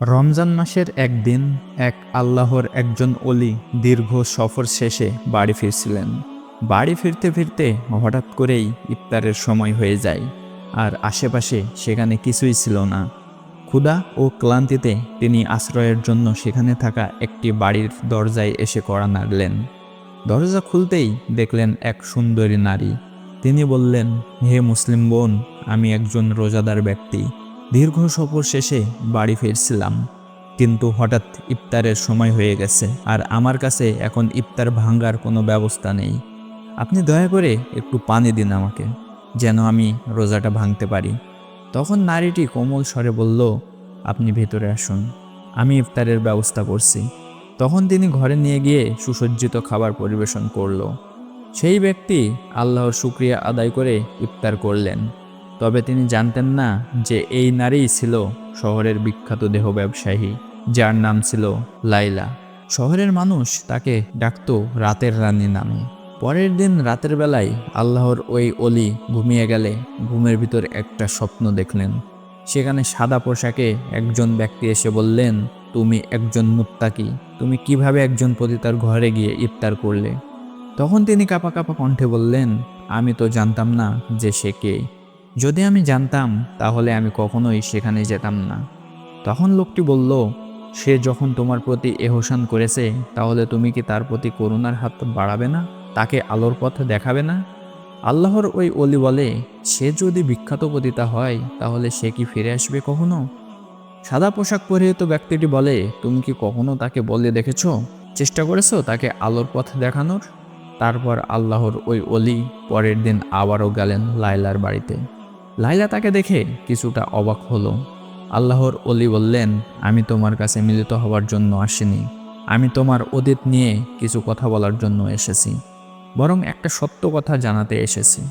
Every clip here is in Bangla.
রমজান মাসের একদিন এক আল্লাহর একজন অলি দীর্ঘ সফর শেষে বাড়ি ফিরছিলেন। বাড়ি ফিরতে ফিরতে হঠাৎ করেই ইফতারের সময় হয়ে যায়, আর আশেপাশে সেখানে কিছুই ছিল না। ক্ষুধা ও ক্লান্তিতে তিনি আশ্রয়ের জন্য সেখানে থাকা একটি বাড়ির দরজায় এসে কড়া নাড়লেন। দরজা খুলতেই দেখলেন এক সুন্দরী নারী। তিনি বললেন, হে মুসলিম বোন, আমি একজন রোজাদার ব্যক্তি। দীর্ঘ সফর শেষে বাড়ি ফিরছিলাম। কিন্তু হঠাৎ ইফতারের সময় হয়ে গেছে আর আমার কাছে এখন ইফতার ভাঙ্গার কোনো ব্যবস্থা নেই। আপনি দয়া করে একটু পানি দিন আমাকে, যেন আমি রোজাটা ভাঙতে পারি। তখন নারীটি কোমল স্বরে বলল, আপনি ভেতরে আসুন, আমি ইফতারের ব্যবস্থা করছি। তখন তিনি ঘরে নিয়ে গিয়ে সুসজ্জিত খাবার পরিবেশন করল। সেই ব্যক্তি আল্লাহর শুক্রিয়া আদায় করে ইফতার করলেন। তবে তিনি জানতেন না যে এই নারীই ছিল শহরের বিখ্যাত দেহ ব্যবসায়ী, যার নাম ছিল লাইলা শহরের মানুষ তাকে ডাকত রাতের রানী নামে। পরের দিন রাতের বেলায় আল্লাহর ওই অলি ঘুমিয়ে গেলে ঘুমের ভিতর একটা স্বপ্ন দেখলেন। সেখানে সাদা পোশাকে একজন ব্যক্তি এসে বললেন, তুমি একজন মুত্তাকি, তুমি কীভাবে একজন পতিতার ঘরে গিয়ে ইফতার করলে? তখন তিনি কাপা কাপা কণ্ঠে বললেন, আমি তো জানতাম না যে সে কে। যদি আমি জানতাম, তাহলে আমি কখনোই সেখানে যেতাম না। তখন লোকটি বলল, সে যখন তোমার প্রতি এহসান করেছে, তাহলে তুমি কি তার প্রতি করুণার হাত বাড়াবে না? তাকে আলোর পথ দেখাবে না? আল্লাহর ওই অলি বলে, সে যদি বিখ্যাত পতিতা হয়, তাহলে সে কি ফিরে আসবে কখনো? সাদা পোশাক পরিহিত ব্যক্তিটি বলে, তুমি কি কখনো তাকে বলে দেখেছ? চেষ্টা করেছ তাকে আলোর পথ দেখানোর? তারপর আল্লাহর ওই অলি পরের দিন আবারও গেলেন লাইলার বাড়িতে। লাইলা তাকে দেখে কিছুটা অবাক হলো। আল্লাহর অলি বললেন, আমি তোমার কাছে মিলিত হওয়ার জন্য আসিনি। আমি তোমার অতীত নিয়ে কিছু কথা বলার জন্য এসেছি। বরং একটা সত্য কথা জানাতে এসেছি।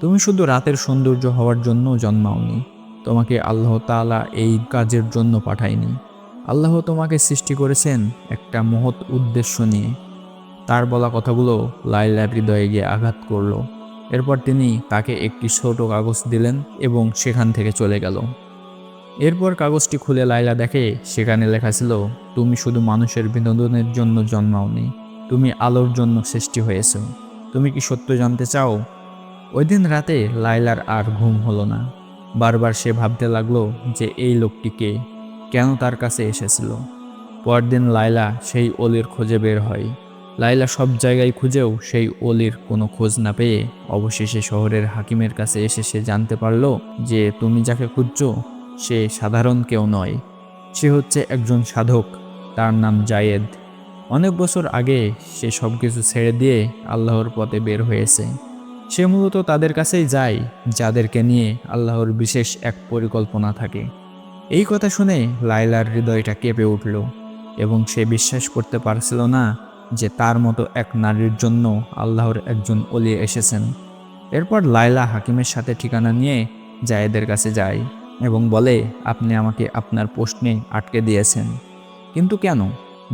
তুমি শুধু রাতের সৌন্দর্য হওয়ার জন্য জন্মাওনি। তোমাকে আল্লাহ তাআলা এই কাজের জন্য পাঠায়নি। আল্লাহ তোমাকে সৃষ্টি করেছেন একটা মহৎ উদ্দেশ্য নিয়ে। তার বলা কথাগুলো লাইলার হৃদয়ে গিয়ে আঘাত করল। এরপর তিনি তাকে একটি ছোট কাগজ দিলেন এবং সেখান থেকে চলে গেল। এরপর কাগজটি খুলে লাইলা দেখে, সেখানে লেখা ছিল, তুমি শুধু মানুষের বিনোদনের জন্য জন্মাওনি, তুমি আলোর জন্য সৃষ্টি হয়েছ। তুমি কি সত্য জানতে চাও? ওই দিন রাতে লাইলার আর ঘুম হলো না। বারবার সে ভাবতে লাগল যে এই লোকটিকে কেন তার কাছে এসেছিল। পরদিন লাইলা সেই অলির খোঁজে বের হয়। লাইলা সব জায়গায় খুঁজেও সেই অলির কোনো খোঁজ না পেয়ে অবশেষে শহরের হাকিমের কাছে এসে সে জানতে পারল যে তুমি যাকে খুঁজছো, সে সাধারণ কেউ নয়। সে হচ্ছে একজন সাধক, তার নাম জায়েদ। অনেক বছর আগে সে সব কিছু ছেড়ে দিয়ে আল্লাহর পথে বের হয়েছে। সে মূলত তাদের কাছেই যায়, যাদেরকে নিয়ে আল্লাহর বিশেষ এক পরিকল্পনা থাকে। এই কথা শুনে লাইলার হৃদয়টা কেঁপে উঠল এবং সে বিশ্বাস করতে পারছিল না যে তার মতো এক নারীর জন্য আল্লাহর একজন অলি এসেছেন। এরপর লাইলা হাকিমের সাথে ঠিকানা নিয়ে জায়েদের কাছে যায় এবং বলে, আপনি আমাকে আপনার প্রশ্নে আটকে দিয়েছেন। কিন্তু কেন?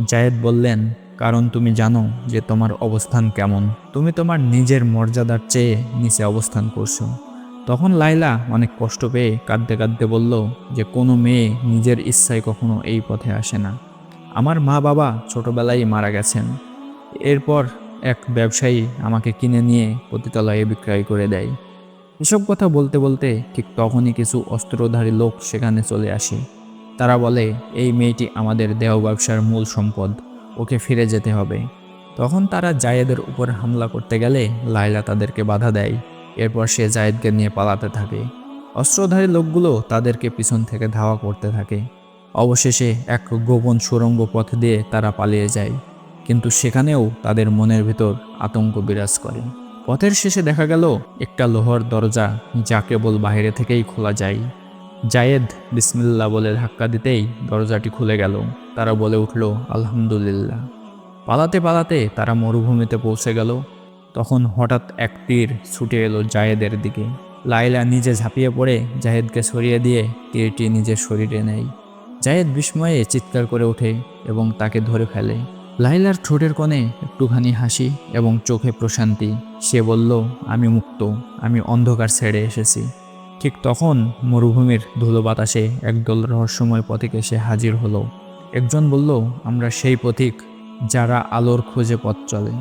জায়েদ বললেন, কারণ তুমি জানো যে তোমার অবস্থান কেমন। তুমি তোমার নিজের মর্যাদার চেয়ে নিচে অবস্থান করছ। তখন লাইলা অনেক কষ্ট পেয়ে কাঁদতে কাঁদতে বলল যে, কোনো মেয়ে নিজের ইচ্ছায় কখনো এই পথে আসে না। আমার মা বাবা ছোটোবেলায় মারা গেছেন। এরপর এক ব্যবসায়ী আমাকে কিনে নিয়ে পতিতালয়ে বিক্রয় করে দেয়। এসব কথা বলতে বলতে ঠিক তখনই কিছু অস্ত্রধারী লোক সেখানে চলে আসে। তারা বলে, এই মেয়েটি আমাদের দেহ ব্যবসার মূল সম্পদ, ওকে ফিরে যেতে হবে। তখন তারা জায়েদের উপর হামলা করতে গেলে লাইলা তাদেরকে বাধা দেয়। এরপর সে জায়েদকে নিয়ে পালাতে থাকে। অস্ত্রধারী লোকগুলো তাদেরকে পিছন থেকে ধাওয়া করতে থাকে। অবশেষে এক গোপন সুরঙ্গ পথ দিয়ে তারা পালিয়ে যায়। কিন্তু সেখানেও তাদের মনের ভিতর আতঙ্ক বিরাজ করে। পথের শেষে দেখা গেল একটা লোহার দরজা যা কেবল বাইরে থেকেই খোলা যায়। জায়েদ বিসমিল্লা বলে ধাক্কা দিতেই দরজাটি খুলে গেল। তারা বলে উঠল, আলহামদুলিল্লাহ। পালাতে পালাতে তারা মরুভূমিতে পৌঁছে গেল। তখন হঠাৎ এক তীর ছুটে এলো জায়েদের দিকে। লাইলা নিজে ঝাঁপিয়ে পড়ে জাহেদকে সরিয়ে দিয়ে তীরটি নিজের শরীরে নেয়। জায়েদ বিস্ময়ে চিৎকার করে ওঠে এবং তাকে ধরে ফেলে। লাইলার ঠোঁটের কোণে একটুখানি হাসি এবং চোখে প্রশান্তি। সে বলল, আমি মুক্ত, আমি অন্ধকার ছেড়ে এসেছি। ঠিক তখন মরুভূমির ধুলো বাতাসে একদল রহস্যময় পথিক এসে হাজির হলো। একজন বলল, আমরা সেই পথিক যারা আলোর খোঁজে পথ চলে।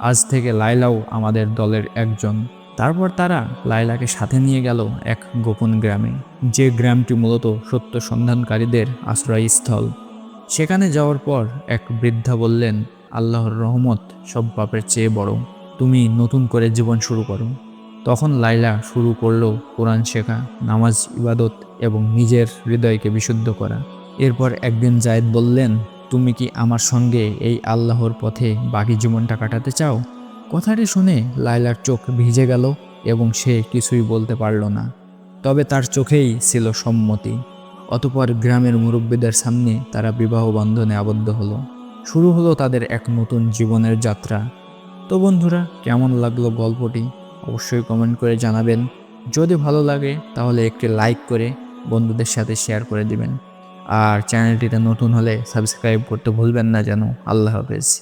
আজ থেকে লাইলাও আমাদের দলের একজন। তারপর তারা লাইলাকে সাথে নিয়ে গেল এক গোপন গ্রামে, যে গ্রামটি মূলত সত্য সন্ধানকারীদের আশ্রয়স্থল। সেখানে যাওয়ার পর এক বৃদ্ধা বললেন, আল্লাহর রহমত সব পাপের চেয়ে বড়। তুমি নতুন করে জীবন শুরু করো। তখন লাইলা শুরু করল কোরআন শেখা, নামাজ, ইবাদত এবং নিজের হৃদয়কে বিশুদ্ধ করা। এরপর একদিন জায়েদ বললেন, তুমি কি আমার সঙ্গে এই আল্লাহর পথে বাকি জীবনটা কাটাতে চাও? কথাটি শুনে লাইলার চোখ ভিজে গেল এবং সে কিছুই বলতে পারল না। তবে তার চোখেই ছিল সম্মতি। অতপর গ্রামের মুরব্বীদের সামনে তারা বিবাহ বন্ধনে আবদ্ধ হলো। শুরু হলো তাদের এক নতুন জীবনের যাত্রা। তো বন্ধুরা, কেমন লাগল গল্পটি? অবশ্যই কমেন্ট করে জানাবেন। যদি ভালো লাগে, তাহলে একটি লাইক করে বন্ধুদের সাথে শেয়ার করে দিবেন। আর চ্যানেলটিতে নতুন হলে সাবস্ক্রাইব করতে ভুলবেন না যেন। আল্লাহ হাফেজ।